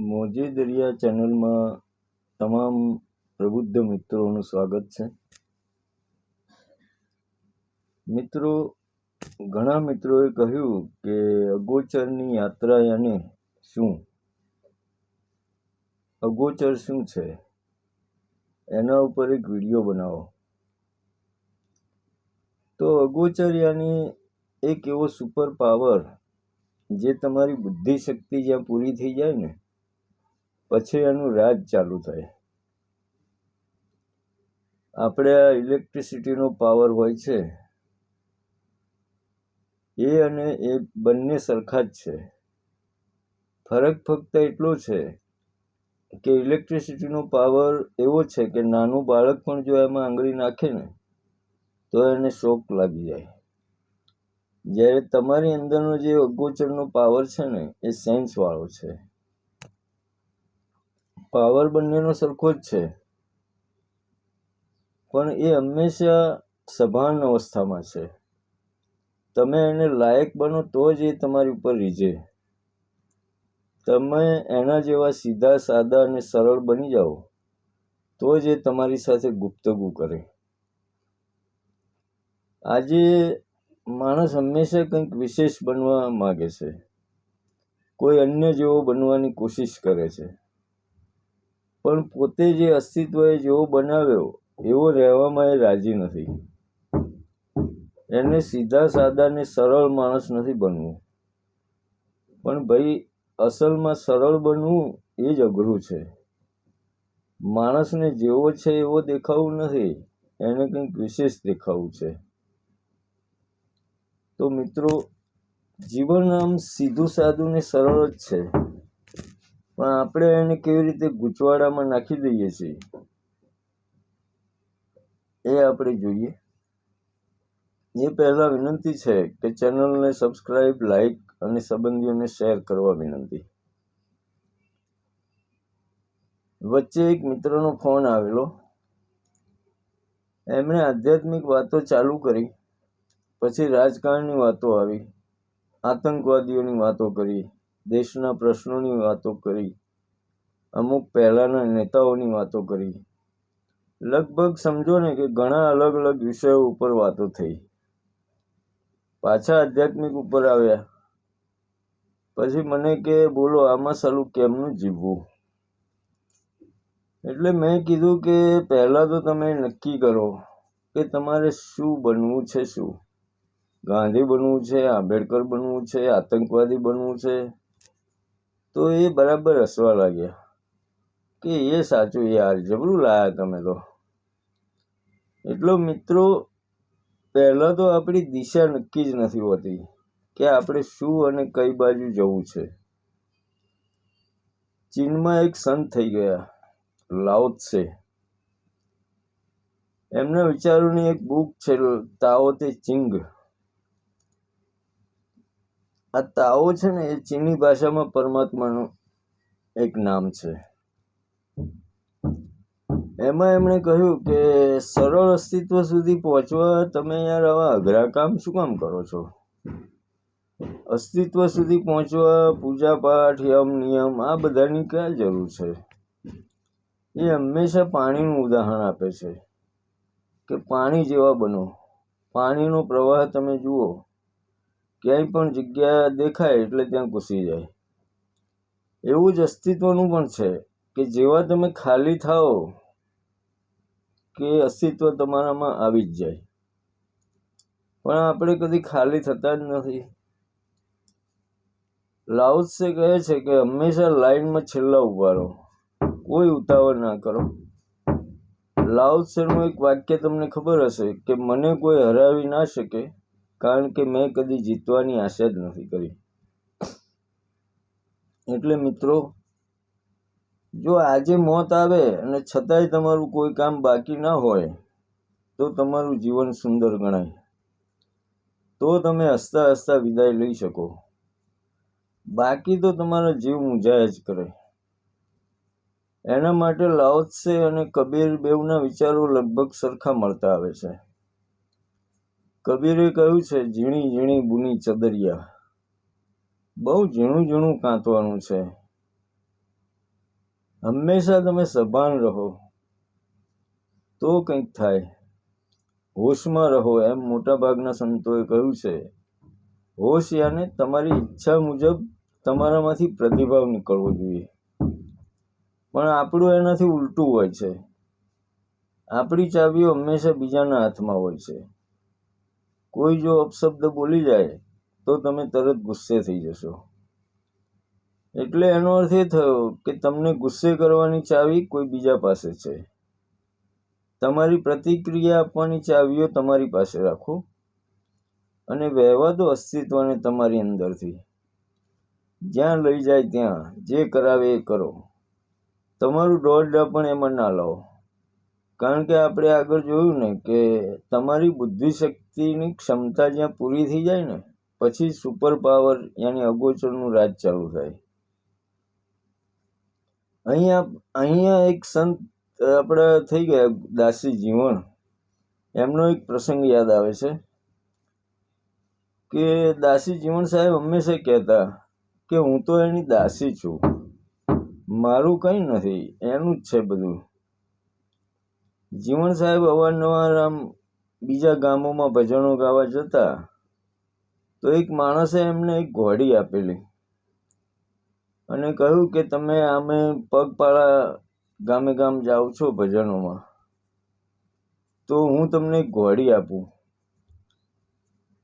મોજી દરિયા ચેનલમાં તમામ પ્રબુદ્ધ મિત્રોનું સ્વાગત છે. મિત્રો, ઘણા મિત્રોએ કહ્યું કે અગોચરની યાત્રા યાને શું? અગોચર શું છે? એના ઉપર એક વીડિયો બનાવો. તો અગોચર યાની એક એવો સુપર પાવર જે તમારી બુદ્ધિ શક્તિ જ્યાં પૂરી થઈ જાય ને પછી એનું રાજ ચાલુ થાય. આપણે આ ઇલેક્ટ્રિસિટીનો પાવર હોય છે. એ અને એ બંને સરખા જ છે. ફરક ફક્ત એટલો છે કે ઇલેક્ટ્રિસિટીનો પાવર એવો છે કે નાનું બાળક પણ જો એમાં આંગળી નાખે ને, તો એને શોક લાગી જાય. જ્યારે તમારી અંદરનો જે અગોચરનો પાવર છે ને, એ સેન્સવાળો છે. પાવર બંનેનો સરખો જ છે. પણ એ હંમેશા સભાન અવસ્થામાં છે. તમે એને લાયક બનો તો જ એ તમારી ઉપર રીઝે. તમે એના જેવા સીધા, સાદા અને સરળ બની જાઓ, તો જ એ તમારી સાથે ગુપ્તગુ કરે. આજે માણસ હંમેશા કંઈક વિશેષ બનવા માગે છે. કોઈ અન્ય જેવો બનવાની કોશિશ કરે છે. પણ પોતે જે અસ્તિત્વ એ જેવો બનાવ્યો, એવો રહેવામાં એ રાજી નથી. એને સીધા સાદા ને સરળ માણસ નથી બનવું. પણ ભાઈ, અસલમાં સરળ બનવું એ જ અઘરું છે. માણસને જેવો છે એવો દેખાવું નથી, એને કંઈક વિશેષ દેખાવું છે. તો મિત્રો, જીવન આમ સીધું સાદું ને સરળ જ છે. પણ આપણે એને કેવી રીતે ગૂંચવાડામાં નાખી દઈએ છીએ? એ આપણે જોઈએ. એ પહેલાં વિનંતી છે કે ચેનલને સબસ્ક્રાઈબ લાઈક અને સંબંધીઓને શેર કરવા વિનંતી. વચ્ચે એક મિત્રનો ફોન આવેલો. એમણે આધ્યાત્મિક વાતો ચાલુ કરી. પછી રાજકારણની વાતો આવી. આતંકવાદીઓની વાતો કરી. દેશના પ્રશ્નોની વાતો કરી. અમુક પહેલાંના નેતાઓની વાતો કરી. લગભગ સમજો ને કે ઘણા અલગ અલગ વિષયો ઉપર વાતો થઈ. પાછા આધ્યાત્મિક ઉપર આવ્યા. પછી મને કે, બોલો, આમાં સાલું કેમનું જીવવું? એટલે મેં કીધું કે, પહેલાં તો તમે નક્કી કરો કે તમારે શું બનવું છે શું? ગાંધી બનવું છે, આંબેડકર બનવું છે, આતંકવાદી બનવું છે તો એ બરાબર હસવા લાગ્યા કે એ સાચું યાર, જબરું લાયા તમે તો. એટલો મિત્રો, પહેલાં તો આપણી દિશા નક્કી જ નથી હોતી કે આપણે શું અને કઈ બાજુ જવું છે. ચીનમાં એક સંત થઈ ગયા, લાઓત્સે. એમના વિચારોની એક બુક છે તાઓ તે ચિંગ. આ તાઓ છે ને એ ચીની ભાષામાં પરમાત્માનું એક નામ છે. એમાં એમણે કહ્યું કે સરળ અસ્તિત્વ સુધી પહોંચવા તમે યાર આવા અઘરા કામ શું કામ કરો છો? અસ્તિત્વ સુધી પહોંચવા, પૂજા પાઠ, યમ, નિયમ, આ બધાની ક્યાં જરૂર છે? એ હંમેશા પાણીનું ઉદાહરણ આપે છે કે પાણી જેવા બનો. પાણીનો પ્રવાહ તમે જુઓ. ક્યાંય પણ જગ્યા દેખાય એટલે ત્યાં ઘૂસી જાય. એવું જ અસ્તિત્વનું પણ છે કે જેવા તમે ખાલી થાઓ કે અસ્તિત્વ તમારામાં આવી જ જાય. પણ આપણે કદી ખાલી થતા જ નથી. લાઉસે કહે છે કે હંમેશા લાઈનમાં છેલ્લા ઊભા રહો. કોઈ ઉતાવળ ના કરો. લાઉસેનું એક વાક્ય તમને ખબર હશે કે મને કોઈ હરાવી ના શકે. કારણ કે મેં કદી જીતવાની આશા જ નથી કરી. એટલે મિત્રો, જો આજે મોત આવે અને છતાંય તમારું કોઈ કામ બાકી ના હોય, તો તમારું જીવન સુંદર ગણાય. તો તમે હસતા હસતા વિદાય લઈ શકો. બાકી તો તમારા જીવ મૂંઝાય જ કરે. એના માટે લાઓત્સે અને કબીર બેવના વિચારો લગભગ સરખા મળતા આવે છે. કબીરે કહ્યું છે, ઝીણી ઝીણી બુની ચદરિયા. બહુ ઝીણું ઝીણું કાંતવાનું છે. હંમેશા તમે સભાન રહો. તો કંઈક થાય. હોશમાં રહો, એમ મોટાભાગના સંતોએ કહ્યું છે. હોશ યાને તમારી ઈચ્છા મુજબ તમારામાંથી પ્રતિભાવ નીકળવો જોઈએ. પણ આપણું એનાથી ઉલટું હોય છે. આપણી ચાવીઓ હંમેશા બીજાના હાથમાં હોય છે. કોઈ જો અપશબ્દ બોલી જાય, તો તમે તરત ગુસ્સે થઈ જશો. એટલે એનો અર્થ એ થયો કે તમને ગુસ્સે કરવાની ચાવી કોઈ બીજા પાસે છે. તમારી પ્રતિક્રિયા આપવાની ચાવીઓ તમારી પાસે રાખો અને વહેવા દો અસ્તિત્વને તમારી અંદરથી. જ્યાં લઈ જાય ત્યાં, જે કરાવે એ કરો. તમારું દોડડા પણ એમાં ના લાવો. કારણ કે આપણે આગળ જોયું ને કે તમારી બુદ્ધિશક્તિની ક્ષમતા જ્યાં પૂરી થઈ જાય ને, પછી સુપર પાવર યાની અગોચરનું રાજ ચાલુ થાય. અહીંયા અહીંયા એક સંત આપણે થઈ ગયા દાસી જીવન. એમનો એક પ્રસંગ યાદ આવે છે કે દાસી જીવન સાહેબ હંમેશા કહેતા કે હું તો એની દાસી છું. મારું કંઈ નથી, એનું જ છે બધું. જીવન સાહેબ અવારનવાર આમ બીજા ગામોમાં ભજનો ગાવા જતા, તો એક માણસે એમને એક ઘોડી આપેલી અને કહ્યું કે તમે આમે પગપાળા ગામે ગામ જાઓ છો ભજનોમાં, તો હું તમને એક ઘોડી આપું.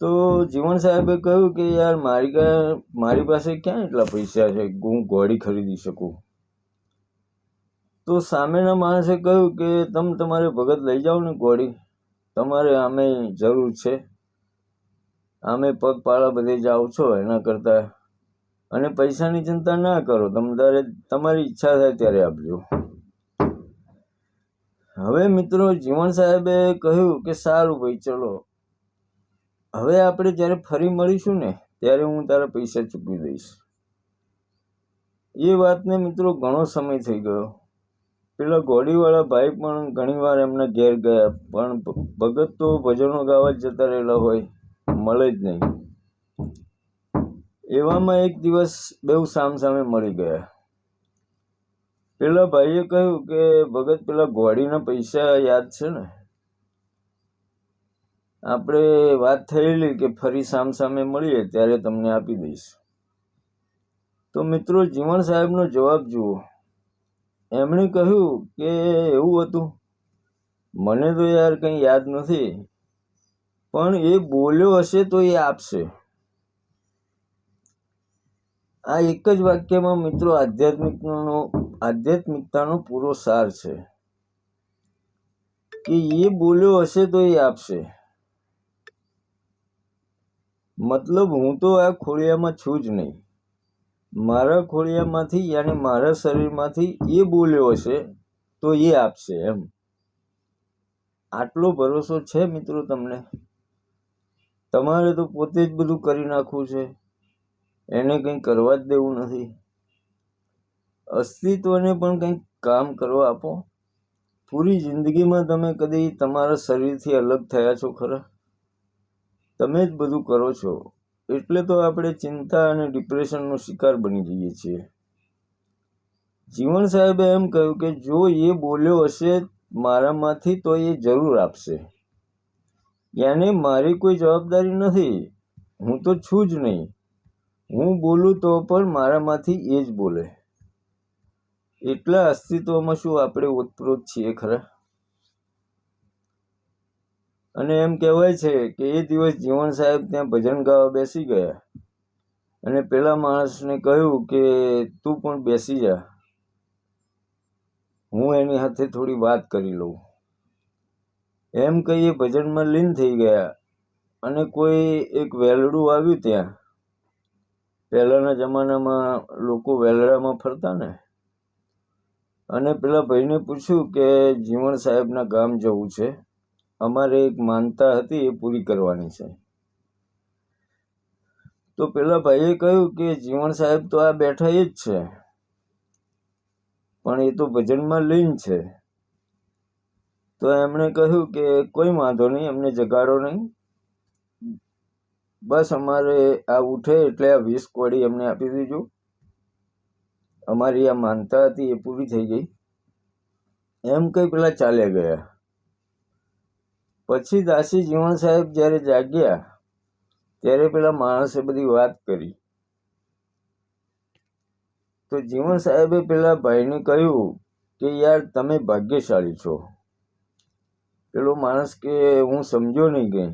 તો જીવન સાહેબે કહ્યું કે યાર મારી મારી પાસે ક્યાં એટલા પૈસા છે હું ઘોડી ખરીદી શકું? તો સામેના માણસે કહ્યું કે તમે તમારે ભગત લઈ જાઓ ને ઘોડી. તમારે આમે જરૂર છે. આમે પગપાળા બધે જાઓ છો એના કરતાં. અને પૈસાની ચિંતા ના કરો. તમે, તારે તમારી ઈચ્છા થાય ત્યારે આપજો. હવે મિત્રો, જીવન સાહેબે કહ્યું કે સારું ભાઈ, ચલો. હવે આપણે જ્યારે ફરી મળીશું ને, ત્યારે હું તારા પૈસા ચૂકવી દઈશ. એ વાતને મિત્રો ઘણો સમય થઈ ગયો. પેલા ઘોડીવાળા ભાઈ પણ ઘણીવાર એમના ઘેર ગયા, પણ ભગત તો ભજનો ગાવા જતા રહેલા હોય, મળે જ નહીં. એવામાં એક દિવસ બેઉ સામે મળી ગયા. પેલા ભાઈએ કહ્યું કે, ભગત, પેલા ઘોડીના પૈસા યાદ છે ને? આપણે વાત થયેલી કે ફરી સામ સામે મળીએ, ત્યારે તમને આપી દઈશ. તો મિત્રો જીવણ સાહેબનો જવાબ જુઓ. એમણે કહ્યું કે એવું હતું. મને તો યાર કંઈ યાદ નથી, પણ એ બોલ્યો હશે તો એ આપશે. આ એક જ વાક્યમાં મિત્રો આધ્યાત્મિકનો, આધ્યાત્મિકતાનો પૂરો સાર છે. કે એ બોલ્યો હશે તો એ આપશે. મતલબ હું તો આ ખોળિયામાં છું જ નહીં. મારા ખોળિયામાંથી યાની મારા શરીરમાંથી એ બોલ્યો હશે, તો એ આપશે એમ. આટલો ભરોસો છે મિત્રો તમને? તમારે તો પોતે જ બધું કરી નાખવું છે. એને કંઈ કરવા જ દેવું નથી. અસ્તિત્વને પણ કંઈક કામ કરવા આપો. પૂરી જિંદગીમાં તમે કદી તમારા શરીરથી અલગ થયા છો ખરા? તમે જ બધું કરો છો. એટલે તો આપણે ચિંતા અને ડિપ્રેશનનો શિકાર બની જઈએ છીએ. જીવન સાહેબે એમ કહ્યું કે જો એ બોલ્યો હશે, મારામાંથી તો એ જરૂર આપશે. યાને મારી કોઈ જવાબદારી નથી. હું તો છું જ નહીં. હું બોલું તો પણ મારામાંથી એ જ બોલે. એટલા અસ્તિત્વમાં શું આપણે ઓતપ્રોત છીએ ખરા? અને એમ કહેવાય છે કે એ દિવસ જીવણ સાહેબ ત્યાં ભજન ગાવા બેસી ગયા. અને પેલા માણસને કહ્યું કે તું પણ બેસી જા. હું એની સાથે થોડી વાત કરી લઉં. એમ કહીએ ભજનમાં લીન થઈ ગયા અને કોઈ એક વેલડું આવ્યું ત્યાં. પહેલાંના જમાનામાં લોકો વેલડામાં ફરતા ને. અને પેલા ભાઈને પૂછ્યું કે જીવણ સાહેબના ગામ જવું છે? અમારે એક માનતા હતી એ પૂરી કરવાની છે. તો પેલા ભાઈએ કહ્યું કે જીવણ સાહેબ તો આ બેઠા એ જ છે. પણ એ તો ભજનમાં લીન છે. તો એમણે કહ્યું કે કોઈ વાંધો નહીં એમને જગાડો નહીં. બસ અમારે આ ઉઠે એટલે આ વીસ કોડી એમને આપી દીધું અમારી આ માનતા હતી એ પૂરી થઈ ગઈ. એમ કંઈ પેલા ચાલ્યા ગયા. પછી દાસી જીવણ સાહેબ જ્યારે જાગ્યા, ત્યારે પેલા માણસે બધી વાત કરી. તો જીવણ સાહેબે પેલા ભાઈને કહ્યું કે, યાર, તમે ભાગ્યશાળી છો. પેલો માણસ કે, હું સમજો નહીં ગઈ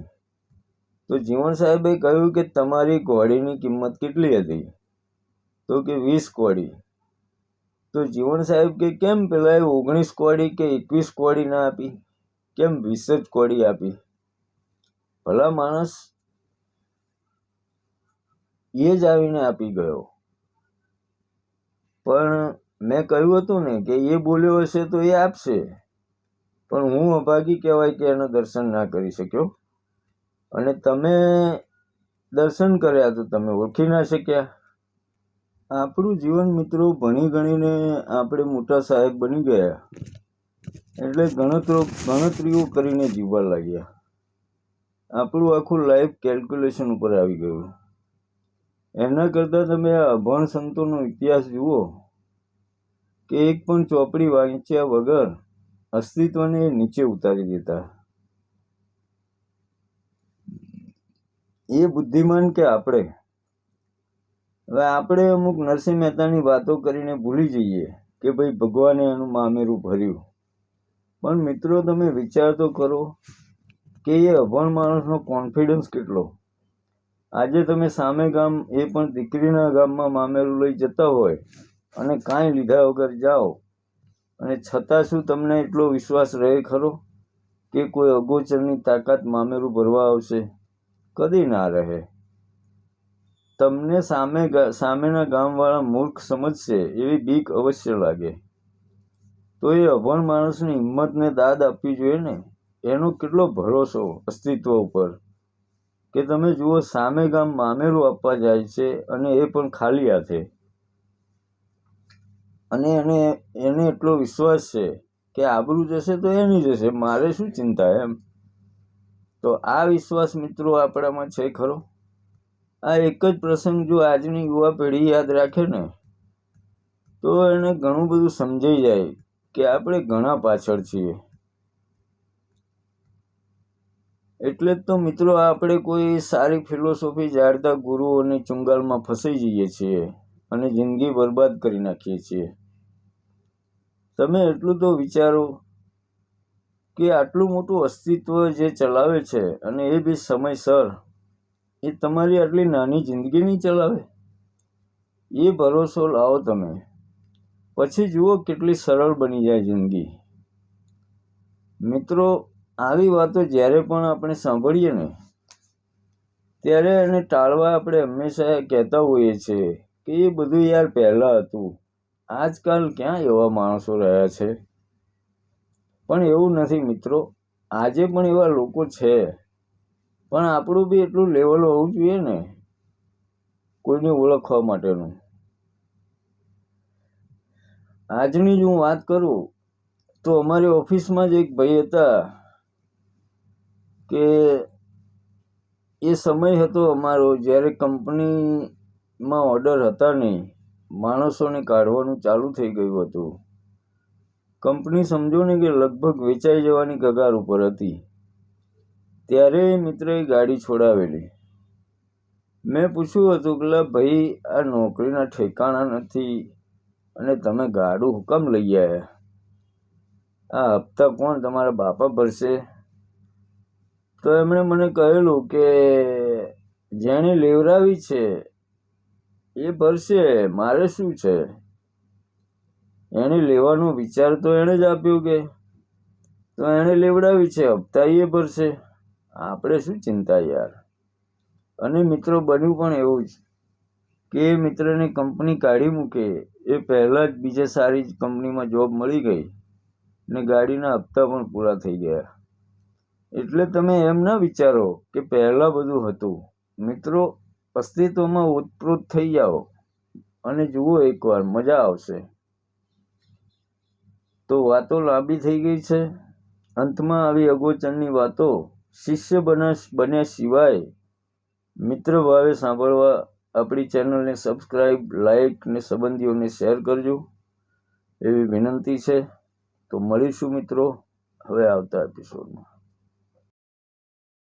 તો જીવણ સાહેબે કહ્યું કે, તમારી ઘોડીની કિંમત કેટલી હતી? તો કે, વીસ કોડી તો જીવણ સાહેબ કે, કેમ પેલા ઓગણીસ કોડી કે, એકવીસ કોડી ના આપી? કેમ વીસ જ કોડી આપી? ભલા માણસ એ જ આવીને આપી ગયો. પણ મેં કહ્યું હતું ને કે એ બોલ્યો હશે તો એ આપશે. પણ હું અભાગી કહેવાય કે એના દર્શન ના કરી શક્યો. અને તમે દર્શન કર્યા તો તમે ઓળખી ના શક્યા. આપણું જીવન મિત્રો ભણી ગણીને આપણે મોટા સાહેબ બની ગયા. એટલે ગણતરો, ગણતરીઓ કરીને જીવવા લાગ્યા. આપણું આખું લાઈફ કેલ્ક્યુલેશન ઉપર આવી ગયું. એના કરતાં તમે આ અભણ સંતોનો ઇતિહાસ જુઓ કે એક પણ ચોપડી વાંચ્યા વગર અસ્તિત્વને નીચે ઉતારી દેતા. એ બુદ્ધિમાન કે આપણે? હવે આપણે અમુક નરસિંહ મહેતાની વાતો કરીને ભૂલી જઈએ કે ભાઈ ભગવાને એનું મામેરું ભર્યું. પણ મિત્રો, તમે વિચાર તો કરો કે એ અભણ માણસનો કોન્ફિડન્સ કેટલો? આજે તમે સામે ગામ એ પણ દીકરીના ગામમાં મામેરું લઈ જતા હોય અને કાંઈ લીધા વગર જાઓ, અને છતાં શું તમને એટલો વિશ્વાસ રહે ખરો કે કોઈ અગોચરની તાકાત મામેરું ભરવા આવશે? કદી ના રહે. તમને સામે સામેના ગામવાળા મૂર્ખ સમજશે, એવી બીક અવશ્ય લાગે. તો એ અભણ માણસની હિંમતને દાદ આપવી જોઈએ ને? એનો કેટલો ભરોસો અસ્તિત્વ ઉપર? કે તમે જુઓ, સામે ગામ મામેરું આપવા જાય છે અને એ પણ ખાલી હાથે. અને એને એને એટલો વિશ્વાસ છે કે આબરું જશે તો એની જશે, મારે શું ચિંતા એમ? તો આ વિશ્વાસ મિત્રો આપણામાં છે ખરો? આ એક જ પ્રસંગ જો આજની યુવા પેઢી યાદ રાખે ને, તો એને ઘણું બધું સમજાઈ જાય. કે આપણે ઘણા પાછળ છીએ. એટલે જ તો મિત્રો આપણે કોઈ સારી ફિલોસોફી જાણતા ગુરુઓની ચુંગાલમાં ફસાઈ જઈએ છીએ અને જિંદગી બરબાદ કરી નાખીએ છીએ. તમે એટલું તો વિચારો કે આટલું મોટું અસ્તિત્વ જે ચલાવે છે અને એ બી સમયસર, એ તમારી આટલી નાની જિંદગી નહીં ચલાવે? એ ભરોસો લાવો તમે. પછી જુઓ કેટલી સરળ બની જાય જિંદગી. મિત્રો, આવી વાતો જ્યારે પણ આપણે સાંભળીએ ને, ત્યારે એને ટાળવા આપણે હંમેશા કહેતા હોઈએ છીએ કે એ બધું યાર પહેલાં હતું. આજકાલ ક્યાં એવા માણસો રહ્યા છે? પણ એવું નથી મિત્રો, આજે પણ એવા લોકો છે. પણ આપણું બી એટલું લેવલ હોવું જોઈએ ને, કોઈને ઓળખવા માટેનું. આજની જ હું વાત કરું, તો અમારી ઓફિસમાં જ એક ભાઈ હતા કે એ સમય હતો અમારો જ્યારે કંપનીમાં ઓર્ડર હતા નહીં, માણસોને કાઢવાનું ચાલુ થઈ ગયું હતું. કંપની સમજો ને કે લગભગ વેચાઈ જવાની કગાર ઉપર હતી. ત્યારે મિત્રએ ગાડી છોડાવેલી. મેં પૂછ્યું હતું કે ભાઈ, આ નોકરીના ઠેકાણા નથી અને તમે ગાડું હુકમ લઈ આવ્યા આ હપ્તા કોણ તમારા બાપા ભરશે? તો એમણે મને કહેલું કે જેણે લેવરાવી છે, એ ભરશે, મારે શું છે? એને લેવાનો વિચાર તો એણે જ આપ્યો કે, તો એણે લેવડાવી છે, હપ્તા એ ભરશે. આપણે શું ચિંતા યાર? અને મિત્રો બન્યું પણ એવું જ. કે એ મિત્રને કંપની કાઢી મૂકે, એ પહેલાં જ બીજે સારી કંપનીમાં જોબ મળી ગઈ ને ગાડીના હપ્તા પણ પૂરા થઈ ગયા. એટલે તમે એમ ના વિચારો કે પહેલાં બધું હતું. મિત્રો, અસ્તિત્વમાં ઓતપ્રોત થઈ જાઓ અને જુઓ એકવાર, મજા આવશે. તો વાતો લાંબી થઈ ગઈ છે. અંતમાં આવી અગોચરની વાતો શિષ્ય બના, બન્યા સિવાય મિત્ર ભાવે સાંભળવા આપણી ચેનલને સબસ્ક્રાઈબ લાઈક ને સંબંધીઓને શેર કરજો. એવી વિનંતી છે. તો મળીશું મિત્રો. હવે આવતા એપિસોડમાં